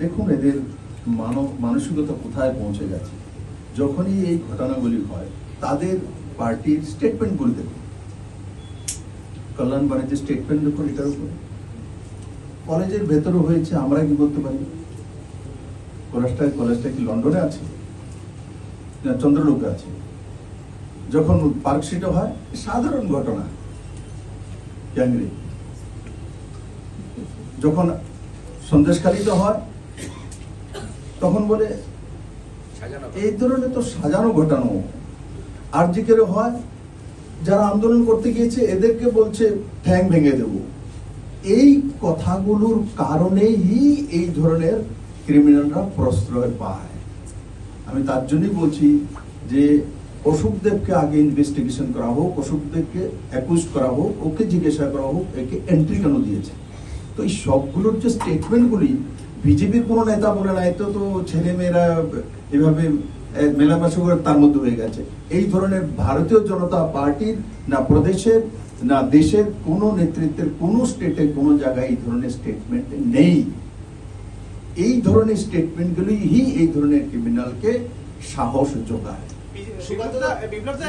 দেখুন, এদের মানব মানসিকতা কোথায় পৌঁছে গেছে? যখনই এই ঘটনাগুলি হয়, তাদের পার্টির স্টেটমেন্টগুলি দেখুন। কল্যাণ বাণিজ্যের স্টেটমেন্ট দেখুন এটার উপরে। কলেজের ভেতরে হয়েছে, আমরা কি করতে পারি? কলেজটা কলেজটা কি লন্ডনে আছে? না, চন্দ্রলোকে আছে? যখন পার্কশিটে হয়, সাধারণ ঘটনা। গ্যাংরে যখন সন্দেশকালীতে হয় তখন বলে, এই ধরনের তো সাজানো ঘটানো। আর যে কেউ হয়, যারা আন্দোলন করতে গিয়েছে, এদেরকে বলছে, ঠ্যাং ভেঙে দেব। এই কথাগুলোর কারণেই এই ধরনের ক্রিমিনালরা প্রশ্রয় পায়। আমি তার জন্যই বলছি যে, অশোকদেবকে আগে ইনভেস্টিগেশন করা হোক, অশোকদেবকে অ্যাকুজ করা হোক, ওকে জিজ্ঞাসা করা হোক, একে এন্ট্রি কেন দিয়েছে? তো এই সবগুলোর যে স্টেটমেন্টগুলি বিজেপির কোনো নেতা বলে না এত তো ছেলে মেয়েরা এভাবে মেলামেশা করে তার মধ্যে হয়ে গেছে। এই ধরনের ভারতীয় জনতা পার্টির না প্রদেশের, না দেশের কোনো নেতৃত্বের, কোনো স্টেটে কোনো জায়গায় এই ধরনের স্টেটমেন্ট নেই। এই ধরনের স্টেটমেন্টগুলি এই ধরনের ক্রিমিনালকে সাহস যোগায়।